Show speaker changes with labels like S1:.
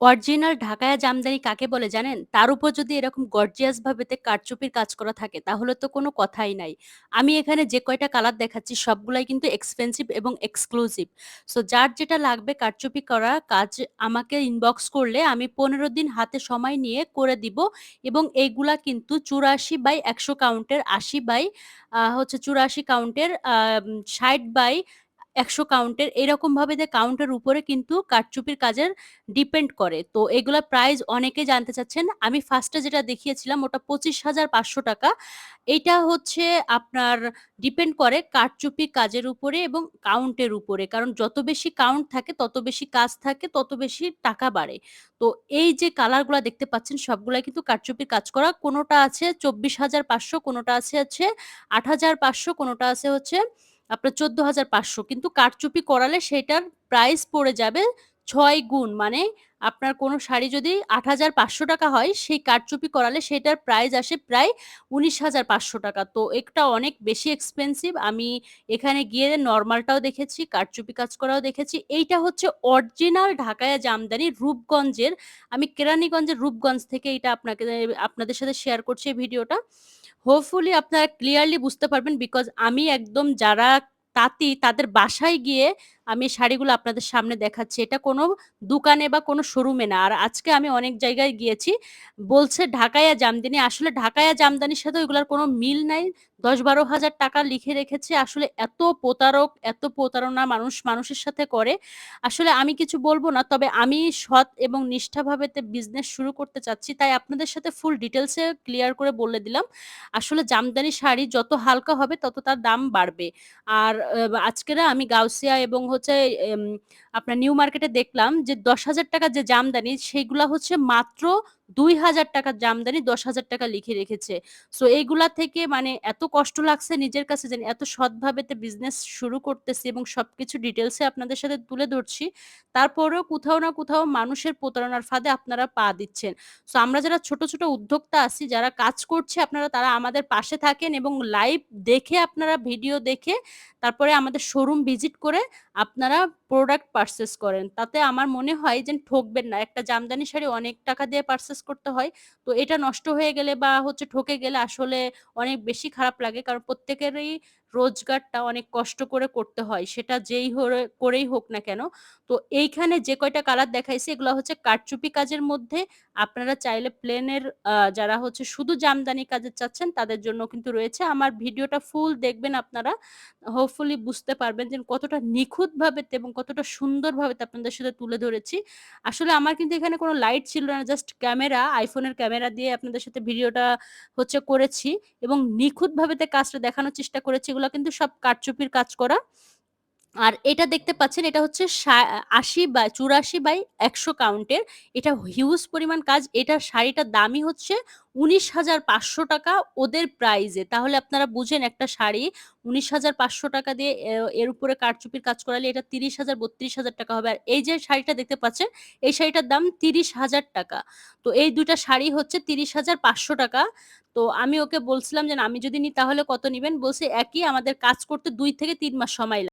S1: Original ঢাকায়া Jamdani কাকে বলে জানেন? তার উপর যদি এরকম গর্জিয়াস ভাবেতে কারচুপির কাজ করা থাকে, তাহলে তো কোনো কথাই নাই। আমি এখানে যে কয়টা কালার দেখাচ্ছি, সবগুলাই কিন্তু এক্সপেন্সিভ এবং এক্সক্লুসিভ। সো যার যেটা লাগবে কারচুপি করা কাজ আমাকে ইনবক্স করলে আমি ১৫ দিন হাতে সময় নিয়ে করে দিব এবং এইগুলা কিন্তু ৮৪ বাই ১০০ কাউন্টের ৮০ বাই হচ্ছে ৮৪ কাউন্টের ৬০ বাই ১০০ কাউন্টের এরকমভাবে যে কাউন্টের উপরে কিন্তু কারচুপির কাজের ডিপেন্ড করে। তো এগুলার প্রাইস অনেকে জানতে চাচ্ছেন। আমি ফার্স্টে যেটা দেখিয়েছিলাম ওটা পঁচিশ হাজার পাঁচশো টাকা এটা হচ্ছে আপনার ডিপেন্ড করে কারচুপি কাজের উপরে এবং কাউন্টের উপরে। কারণ যত বেশি কাউন্ট থাকে তত বেশি কাজ থাকে, তত বেশি টাকা বাড়ে। তো এই যে কালারগুলা দেখতে পাচ্ছেন সবগুলাই কিন্তু কারচুপির কাজ করা। কোনোটা আছে চব্বিশ হাজার পাঁচশো কোনোটা আছে হচ্ছে ৮,৫০০ কোনটা আছে হচ্ছে আপনার ১৪,৫০০ কিন্তু কারচুপি করালে সেটার প্রাইস পড়ে যাবে ছয় গুণ। মানে আপনার কোনো শাড়ি যদি ৳৮,৫০০ হয় সেই কারচুপি করালে সেটার প্রাইস আসে প্রায় ৳১৯,৫০০ তো এটা অনেক বেশি এক্সপেনসিভ। আমি এখানে গিয়ে নর্মালটাও দেখেছি, কারচুপি কাজ করাও দেখেছি। এইটা হচ্ছে অরিজিনাল ঢাকায় জামদানি রূপগঞ্জের। আমি কেরানীগঞ্জের রূপগঞ্জ থেকে এটা আপনাকে আপনাদের সাথে শেয়ার করছি এই ভিডিওটা। হোপফুলি আপনারা ক্লিয়ারলি বুঝতে পারবেন বিকজ আমি একদম যারা তাঁতি তাদের বাসায় গিয়ে আমি শাড়িগুলো আপনাদের সামনে দেখাচ্ছি। এটা কোনো দোকানে বা কোনো শোরুমে না। আর আজকে আমি অনেক জায়গায় গিয়েছি। বলছে ঢাকাইয়া জামদানি। আসলে ঢাকাইয়া জামদানির সাথে ওইগুলোর কোনো মিল নাই। দশ বারো হাজার টাকা লিখে রেখেছে। আসলে এত প্রতারক, এত প্রতারণা মানুষ মানুষের সাথে করে। আসলে আমি কিছু বলব না। তবে আমি সৎ এবং নিষ্ঠাভাবেতে বিজনেস শুরু করতে চাচ্ছি। তাই আপনাদের সাথে ফুল ডিটেলসে ক্লিয়ার করে বলে দিলাম। আসলে জামদানি শাড়ি যত হালকা হবে তত তার দাম বাড়বে। আর আজকেরা আমি গাউসিয়া এবং হচ্ছে আপনার নিউ মার্কেটে দেখলাম যে ৳১০,০০০ যে জামদানি সেইগুলা হচ্ছে মাত্র ৳২,০০০ র জামদানি ৳১০,০০০ লিখে রেখেছে। সো এইগুলা থেকে মানে এত কষ্ট লাগছে নিজের কাছে যে এত সৎভাবেতে বিজনেস শুরু করতেছি এবং সবকিছু ডিটেইলস এ আপনাদের সাথে তুলে ধরছি। তারপরেও কোথাও না কোথাও মানুষের প্রতারণার ফাঁদে আপনারা পা দিচ্ছেন। সো আমরা যারা ছোট, ছোট উদ্যোক্তা আছি, যারা কাজ করছে আপনারা তারা আমাদের পাশে থাকেন এবং লাইভ দেখে আপনারা ভিডিও দেখে তারপরে আমাদের শোরুম ভিজিট করে আপনারা প্রোডাক্ট পারচেজ করেন। তাতে আমার মনে হয় যে ঠকবেন না। একটা জামদানি শাড়ি অনেক টাকা দিয়ে পারচেজ করতে হয়। তো এটা নষ্ট হয়ে গেলে বা হচ্ছে ঠকে গেলে আসলে অনেক বেশি খারাপ লাগে। কারণ প্রত্যেকেরই রোজগারটা অনেক কষ্ট করে করতে হয়। সেটা যেই করেই হোক না কেন। তো এইখানে যে কয়টা কালার দেখাইছি এগুলা হচ্ছে কারচুপি কাজের মধ্যে। আপনারা চাইলে প্লেনের যারা হচ্ছে শুধু জামদানি কাজের চাচ্ছেন তাদের জন্য কিন্তু রয়েছে। আমার ভিডিওটা ফুল দেখবেন আপনারা। হোপফুলি বুঝতে পারবেন যে কতটা নিখুঁতভাবেতে এবং কতটা সুন্দরভাবেতে আপনাদের সাথে তুলে ধরেছি। আসলে আমার কিন্তু এখানে কোনো লাইট ছিল না। জাস্ট ক্যামেরা, আইফোনের ক্যামেরা দিয়ে আপনাদের সাথে ভিডিওটা হচ্ছে করেছি এবং নিখুঁতভাবেতে কাজটা দেখানোর চেষ্টা করেছি। এগুলা কিন্তু সব কারচুপির কাজ করা। আর এটা দেখতে পাচ্ছেন এটা হচ্ছে ৮০ বা ৮৪ বাই ১০০ কাউন্টের। এটা হিউজ পরিমাণ কাজ। এটা শাড়িটার দামই হচ্ছে ৳১৯,৫০০ ওদের প্রাইজে। তাহলে আপনারা বুঝেন একটা শাড়ি ৳১৯,৫০০ দিয়ে এর উপরে কারচুপির কাজ করালে এটা ৳৩০,০০০-৩২,০০০ হবে। আর এই যে শাড়িটা দেখতে পাচ্ছেন এই শাড়িটার দাম ৳৩০,০০০ তো এই ২ টা শাড়ি হচ্ছে ৳৩০,৫০০ তো আমি ওকে বলছিলাম যে, "আমি যদি নিই তাহলে কত নিবেন?" বলছে, "একই আমাদের কাজ করতে দুই থেকে তিন মাস সময় লাগে।"